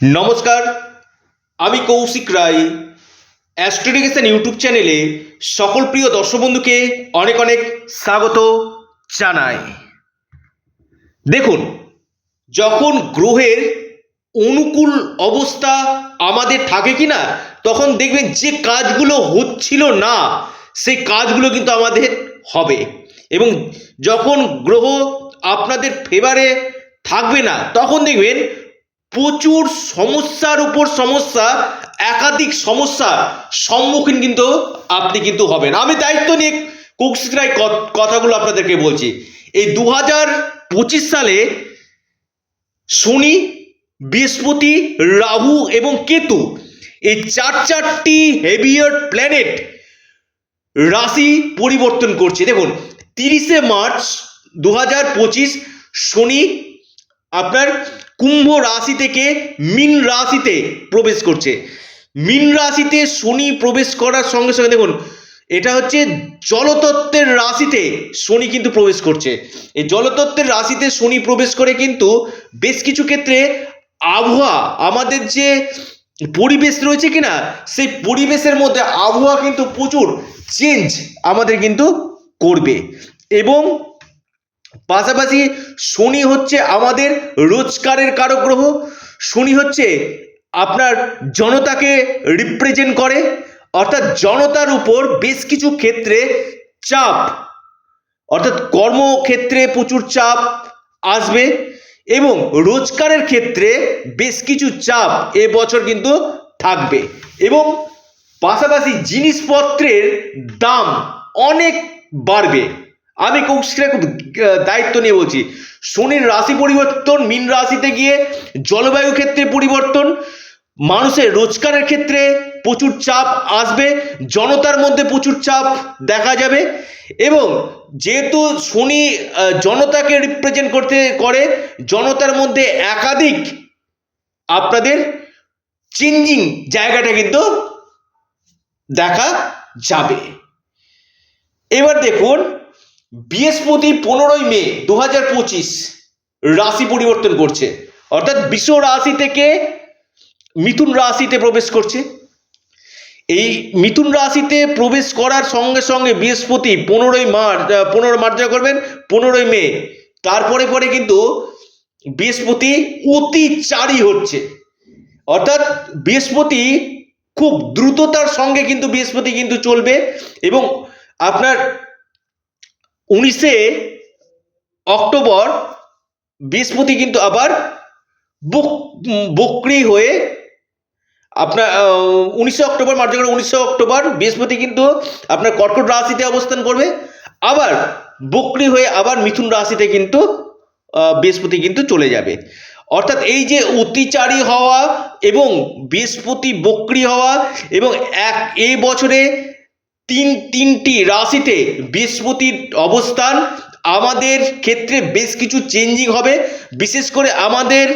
নমস্কার, আমি কৌশিক রায়। অ্যাস্ট্রোডিকেশন ইউটিউব চ্যানেলে সকল প্রিয় দর্শক বন্ধুকে অনেক অনেক স্বাগত জানাই। দেখুন, যখন গ্রহের অনুকূল অবস্থা আমাদের থাকে কি না তখন দেখবেন যে কাজগুলো হচ্ছিল না, সেই কাজগুলো কিন্তু আমাদের হবে। এবং যখন গ্রহ আপনাদের ফেভারে থাকবে না, তখন দেখবেন প্রচুর সমস্যার উপর সমস্যা, একাধিক সমস্যা সম্মুখীন কিন্তু আপনি কিন্তু হবেন। আমি দায়িত্ব নিয়ে কৌশিক রায় কথাগুলো আপনাদেরকে বলছি। এই দু হাজার পঁচিশ সালে শনি, বৃহস্পতি, রাহু এবং কেতু এই চার চারটি হেভিয়ার প্ল্যানেট রাশি পরিবর্তন করছে। দেখুন, তিরিশে মার্চ দু হাজার পঁচিশ শনি আপনার কুম্ভ রাশি থেকে মিন রাশিতে প্রবেশ করছে। মিন রাশিতে শনি প্রবেশ করার সঙ্গে সঙ্গে দেখুন, এটা হচ্ছে জলতত্ত্বের রাশিতে শনি কিন্তু প্রবেশ করছে। এই জলতত্ত্বের রাশিতে শনি প্রবেশ করে কিন্তু বেশ কিছু ক্ষেত্রে আবহাওয়া, আমাদের যে পরিবেশ রয়েছে কিনা, সেই পরিবেশের মধ্যে আবহাওয়া কিন্তু প্রচুর চেঞ্জ আমাদের কিন্তু করবে। এবং পাশাপাশি শনি হচ্ছে আমাদের রোজগারের কারক গ্রহ শনি হচ্ছে আপনার জনতাকে রিপ্রেজেন্ট করে, অর্থাৎ জনতার উপর বেশ কিছু ক্ষেত্রে চাপ, অর্থাৎ কর্মক্ষেত্রে প্রচুর চাপ আসবে এবং রোজগারের ক্ষেত্রে বেশ কিছু চাপ এ বছর কিন্তু থাকবে এবং পাশাপাশি জিনিসপত্রের দাম অনেক বাড়বে। আমি কৌশিকের দায়িত্ব নিয়ে বলছি। শনির রাশি পরিবর্তন, মীন রাশিতে গিয়ে জলবায়ু ক্ষেত্রে পরিবর্তন, মানুষের রোজগারের ক্ষেত্রে প্রচুর চাপ আসবে, জনতার মধ্যে প্রচুর চাপ দেখা যাবে এবং যেহেতু শনি জনতাকে রিপ্রেজেন্ট করতে করে, জনতার মধ্যে একাধিক আপনাদের চেঞ্জিং জায়গাটা কিন্তু দেখা যাবে। এবার দেখুন বৃহস্পতি পনেরোই মে দু হাজার পঁচিশ রাশি পরিবর্তন করছে। অর্থাৎ বিশ্ব রাশি থেকে মিথুন রাশিতে প্রবেশ করছে। এই মিথুন রাশিতে প্রবেশ করার সঙ্গে সঙ্গে বৃহস্পতি পনেরোই মার্চ পনেরো মার্চ করবেন, পনেরোই মে, তারপরে পরে কিন্তু বৃহস্পতি অতিচারী হচ্ছে। অর্থাৎ বৃহস্পতি খুব দ্রুততার সঙ্গে কিন্তু বৃহস্পতি কিন্তু চলবে এবং আপনার উনিশে অক্টোবর বৃহস্পতি কিন্তু আবার বক- বক্রি হয়ে আপনার উনিশে অক্টোবর মার্চ করে উনিশে অক্টোবর বৃহস্পতি কিন্তু আপনার কর্কট রাশিতে অবস্থান করবে। আবার বক্রি হয়ে আবার মিথুন রাশিতে কিন্তু বৃহস্পতি কিন্তু চলে যাবে। অর্থাৎ এই যে অতিচারী হওয়া এবং বৃহস্পতি বক্রি হওয়া এবং এক এই বছরে তিন, তিনটি রাশিতে বৃহস্পতির অবস্থান। আমাদের ক্ষেত্রে বেশ কিছু চেঞ্জিং হবে। বিশেষ করে আমাদের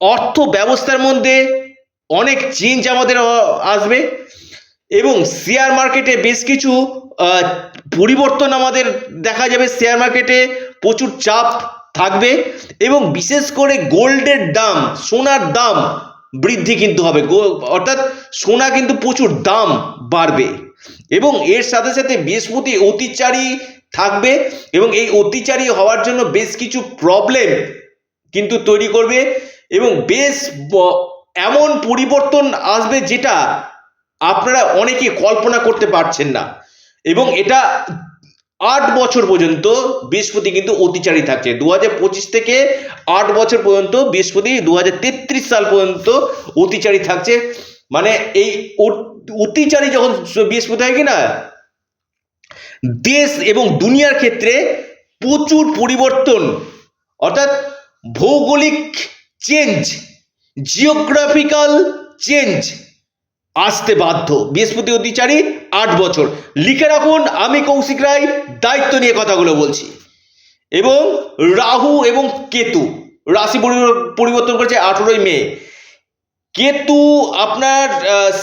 অর্থ ব্যবস্থার মধ্যে অনেক চেঞ্জ আমাদের আসবে। এবং শেয়ার মার্কেটে বেশ কিছু পরিবর্তন আমাদের দেখা যাবে। শেয়ার মার্কেটে প্রচুর চাপ থাকবে এবং বিশেষ করে গোল্ডের দাম, সোনার দাম বৃদ্ধি কিন্তু হবে। অর্থাৎ সোনা কিন্তু প্রচুর দাম বাড়বে। এবং এর সাথে সাথে বৃহস্পতি অতিচারী থাকবে এবং এই অতিচারী হওয়ার জন্য বেশ কিছু প্রবলেম কিন্তু তৈরি করবে এবং বেশ এমন পরিবর্তন আসবে যেটা আপনারা অনেকে কল্পনা করতে পারছেন না। এবং এটা আট বছর পর্যন্ত বৃহস্পতি কিন্তু অতিচারী থাকছে। দু হাজার পঁচিশ থেকে আট বছর পর্যন্ত বৃহস্পতি দু হাজার তেত্রিশ সাল পর্যন্ত অতিচারী থাকছে। মানে এই অতিচারী যখন বৃহস্পতি হয় কি না দেশ এবং দুনিয়ার ক্ষেত্রে প্রচুর পরিবর্তন। অর্থাৎ ভৌগোলিক চেঞ্জ জিওগ্রাফিক্যাল চেঞ্জ আসতে বাধ্য। বৃহস্পতি অতিচারী আট বছর। লিখে রাখুন, আমি কৌশিক রায়, দায়িত্ব নিয়ে কথাগুলো বলছি। এবং রাহু এবং কেতু, রাশি পরি- পরিবর্তন করেছে আঠেরোই মে। কেতু আপনার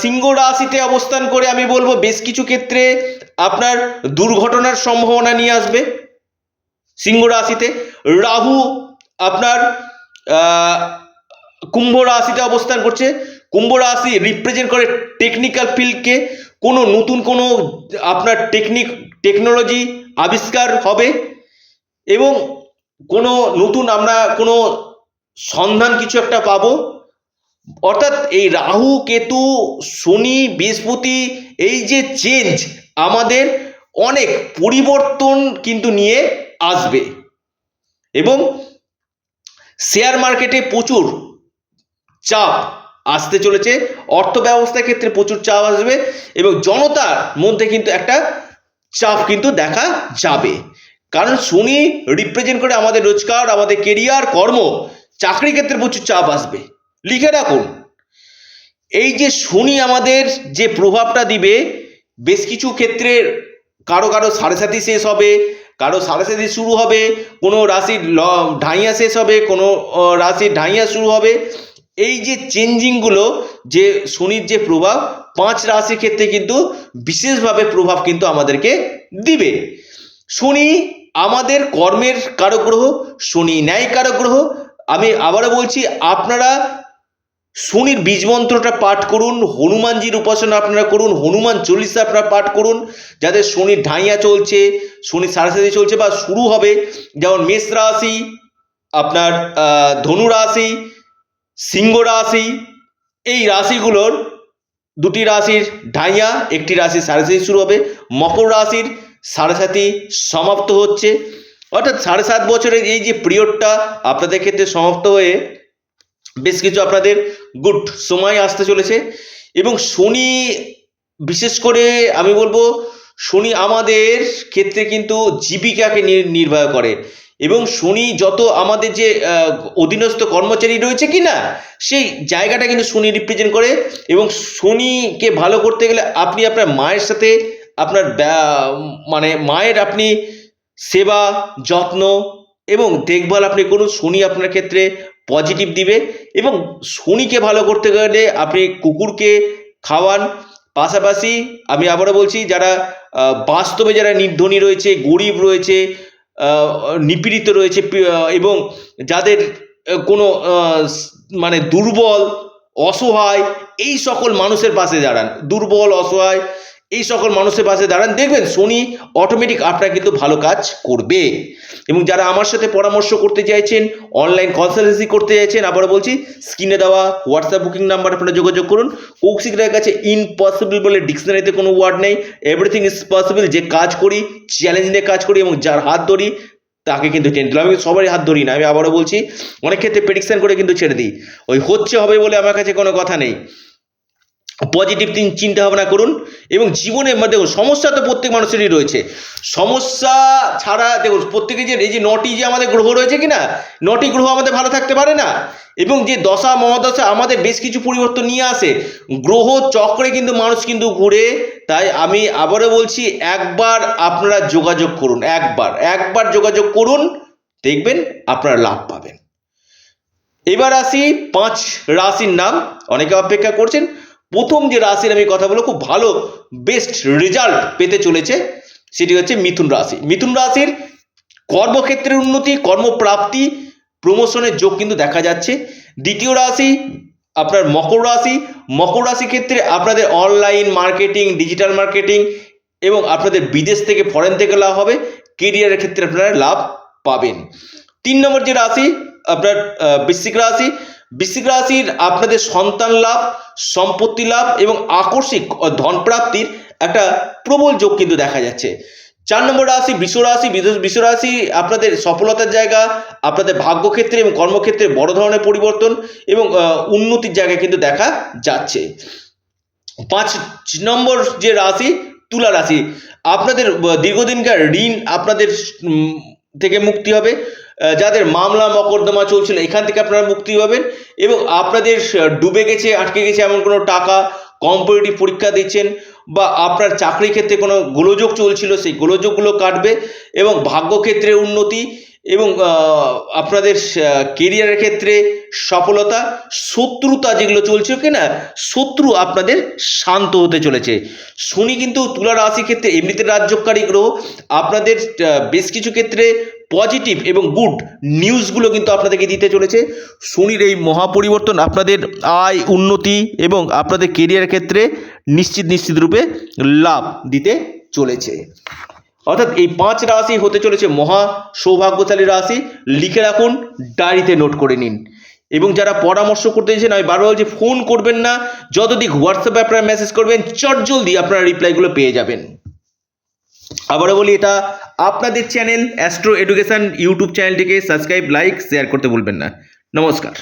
সিংহ রাশিতে অবস্থান করে আমি বলব বেশ কিছু ক্ষেত্রে আপনার দুর্ঘটনার সম্ভাবনা নিয়ে আসবে। সিংহ রাশিতে রাহু আপনার কুম্ভ রাশিতে অবস্থান করছে। কুম্ভ রাশি রিপ্রেজেন্ট করে টেকনিক্যাল ফিল্ডকে কোনো নতুন কোনো আপনার টেকনিক টেকনোলজি আবিষ্কার হবে এবং কোনো নতুন আমরা কোনো সন্ধান কিছু একটা পাবো। অর্থাৎ এই রাহু, কেতু, শনি, বৃহস্পতি, এই যে চেঞ্জ আমাদের অনেক পরিবর্তন কিন্তু নিয়ে আসবে। এবং শেয়ার মার্কেটে প্রচুর চাপ আসতে চলেছে। অর্থ ব্যবস্থার ক্ষেত্রে প্রচুর চাপ আসবে এবং জনতার মধ্যে কিন্তু একটা চাপ কিন্তু দেখা যাবে। কারণ শনি রিপ্রেজেন্ট করে আমাদের রোজগার, আমাদের কেরিয়ার কর্ম চাকরি ক্ষেত্রে প্রচুর চাপ আসবে। লিখে রাখুন। এই যে শনি আমাদের যে প্রভাবটা দিবে, বেশ কিছু ক্ষেত্রে কারও কারও সাড়ে সাথী শেষ হবে, কারও সাড়ে সাথী শুরু হবে, কোনো রাশির ল- ঢাইয়া শেষ হবে, কোনো রাশির ঢাইয়া শুরু হবে। এই যে চেঞ্জিংগুলো যে শনির যে প্রভাব, পাঁচ রাশির ক্ষেত্রে কিন্তু বিশেষভাবে প্রভাব কিন্তু আমাদেরকে দিবে। শনি আমাদের কর্মের কারক গ্রহ শনি ন্যায় কারক গ্রহ আমি আবারও বলছি, আপনারা শনির বীজ মন্ত্রটা পাঠ করুন, হনুমানজির উপাসনা আপনারা করুন, হনুমান চল্লিশা আপনারা পাঠ করুন, যাদের শনির ঢাইয়া চলছে শনি সারাসারি চলছে বা শুরু হবে, যেমন মেষ রাশি, আপনার ধনু রাশি, সিংহ রাশি, এই রাশিগুলোর দুটি রাশির ঢাইয়া, একটি রাশি সাড়ে শুরু হবে, মকর রাশির সাড়ে সাথী সমাপ্ত হচ্ছে। অর্থাৎ সাড়ে সাত বছরের এই যে পিরিয়ডটা আপনাদের ক্ষেত্রে সমাপ্ত হয়ে বেশ কিছু আপনাদের গুড সময় আসতে চলেছে। এবং শনি, বিশেষ করে আমি বলব, শনি আমাদের ক্ষেত্রে কিন্তু জীবিকাকে নির- নির্বাহ করে। এবং শনি যত আমাদের যে অধীনস্থ কর্মচারী রয়েছে কি না, সেই জায়গাটা কিন্তু শনি রিপ্রেজেন্ট করে। এবং শনিকে ভালো করতে গেলে আপনি আপনার মায়ের সাথে আপনার মানে মায়ের আপনি সেবা, যত্ন এবং দেখভাল আপনি করুন। শনি আপনার ক্ষেত্রে পজিটিভ দিবে এবং শনিকে ভালো করতে গেলে আপনি কুকুরকে খাওয়ান। পাশাপাশি আমি আবারও বলছি, যারা বাস্তবে যারা নির্ধনী রয়েছে, গরিব রয়েছে নিপীড়িত রয়েছে এবং যাদের কোনো মানে দুর্বল, অসহায়, এই সকল মানুষের পাশে দাঁড়ান। দুর্বল, অসহায় এই সকল মানুষের পাশে দাঁড়ান। দেখবেন শনি অটোমেটিক আপনার কিন্তু ভালো কাজ করবে। এবং যারা আমার সাথে পরামর্শ করতে চাইছেন অনলাইন কনসালটেন্সি করতে চাইছেন, আবারও বলছি স্ক্রিনে দেওয়া হোয়াটসঅ্যাপ বুকিং নাম্বার আপনারা যোগাযোগ করুন। কৌশিক রায়ের কাছে ইম্পসিবল বলে ডিকশনারিতে কোনো ওয়ার্ড নেই। এভরিথিং ইজ পসিবল যে কাজ করি চ্যালেঞ্জ নিয়ে কাজ করি এবং যার হাত ধরি, তাকে কিন্তু টেনে দিলাম আমি সবারই হাত ধরি না, আমি আবারও বলছি, অনেক ক্ষেত্রে প্রেডিকশন করে কিন্তু ছেড়ে দিই। ওই হচ্ছে হবে বলে আমার কাছে কোনো কথা নেই। পজিটিভ চিন্তা ভাবনা করুন এবং মধ্যে দেখুন, সমস্যা তো প্রত্যেক মানুষেরই রয়েছে। সমস্যা ছাড়া দেখুন, প্রত্যেকে যে, এই যে নটি যে আমাদের গ্রহ রয়েছে কি না নটি গ্রহ আমাদের ভালো থাকতে পারে না। এবং যে দশা, মহাদশা আমাদের বেশ কিছু পরিবর্তন নিয়ে আসে। গ্রহ চক্রে কিন্তু মানুষ কিন্তু ঘুরে। তাই আমি আবারও বলছি, একবার আপনারা যোগাযোগ করুন, একবার একবার যোগাযোগ করুন, দেখবেন আপনারা লাভ পাবেন। এবার আসি পাঁচ রাশির নাম। অনেকে অপেক্ষা করছেন প্রথম যে রাশির আমি কথা বলব, খুব ভালো বেস্ট রেজাল্ট পেতে চলেছে, সেটি হচ্ছে মিথুন রাশি। মিথুন রাশির কর্মক্ষেত্রের উন্নতি, কর্মপ্রাপ্তি প্রমোশনের যোগ কিন্তু দেখা যাচ্ছে। দ্বিতীয় রাশি, আপনার মকর রাশি। মকর রাশি ক্ষেত্রে আপনাদের অনলাইন মার্কেটিং ডিজিটাল মার্কেটিং এবং আপনাদের বিদেশ থেকে ফরেন থেকে লাভ হবে। কেরিয়ারের ক্ষেত্রে আপনারা লাভ পাবেন। তিন নম্বর যে রাশি, আপনার বৃশ্চিক রাশি বৃশ্চিক রাশির আপনাদের সন্তান লাভ, সম্পত্তি লাভ এবং আকস্মিক ও ধন প্রাপ্তির একটা প্রবল যোগ কিন্তু দেখা যাচ্ছে। চার নম্বর রাশি বৃষ রাশি বৃষ রাশি, আপনাদের সফলতার জায়গা, আপনাদের ভাগ্যক্ষেত্রে এবং কর্মক্ষেত্রে বড় ধরনের পরিবর্তন এবং উন্নতির জায়গা কিন্তু দেখা যাচ্ছে। পাঁচ নম্বর যে রাশি, তুলা রাশি, আপনাদের দীর্ঘদিনকার ঋণ আপনাদের থেকে মুক্তি হবে। যাদের মামলা মকদ্দমা চলছিল এখান থেকে আপনারা মুক্তি পাবেন এবং আপনাদের ডুবে গেছে, আটকে গেছে এমন কোনো টাকা কম্পিটিটিভ পরীক্ষা দিচ্ছেন বা আপনার চাকরি ক্ষেত্রে কোনো গোলযোগ চলছিল, সেই গোলযোগগুলো কাটবে এবং ভাগ্যক্ষেত্রে উন্নতি এবং আপনাদের কেরিয়ারের ক্ষেত্রে সফলতা, শত্রুতা যেগুলো চলছে কি না, শত্রু আপনাদের শান্ত হতে চলেছে। শনি কিন্তু তুলা রাশি ক্ষেত্রে, এমনিতে রাজ্যকারী গ্রহ, আপনাদের বেশ কিছু ক্ষেত্রে পজিটিভ এবং গুড নিউজগুলো কিন্তু আপনাদেরকে দিতে চলেছে। শনির এই মহাপরিবর্তন আপনাদের আয়, উন্নতি এবং আপনাদের কেরিয়ার ক্ষেত্রে নিশ্চিত নিশ্চিত রূপে লাভ দিতে চলেছে। অর্থাৎ এই পাঁচ রাশি হতে চলেছে মহা সৌভাগ্যশালী রাশি। লিখে রাখুন ডায়েরিতে নোট করে নিন। এবং যারা পরামর্শ করতে চাইছেন আমি বারবার বলছি ফোন করবেন না। যতদিক হোয়াটসঅ্যাপে আপনারা মেসেজ করবেন চট জলদি আপনারা রিপ্লাইগুলো পেয়ে যাবেন। আবারও বলি, এটা আপনাদের চ্যানেল অ্যাস্ট্রো এডুকেশান ইউটিউব চ্যানেলটিকে সাবস্ক্রাইব লাইক শেয়ার করতে ভুলবেন না। নমস্কার।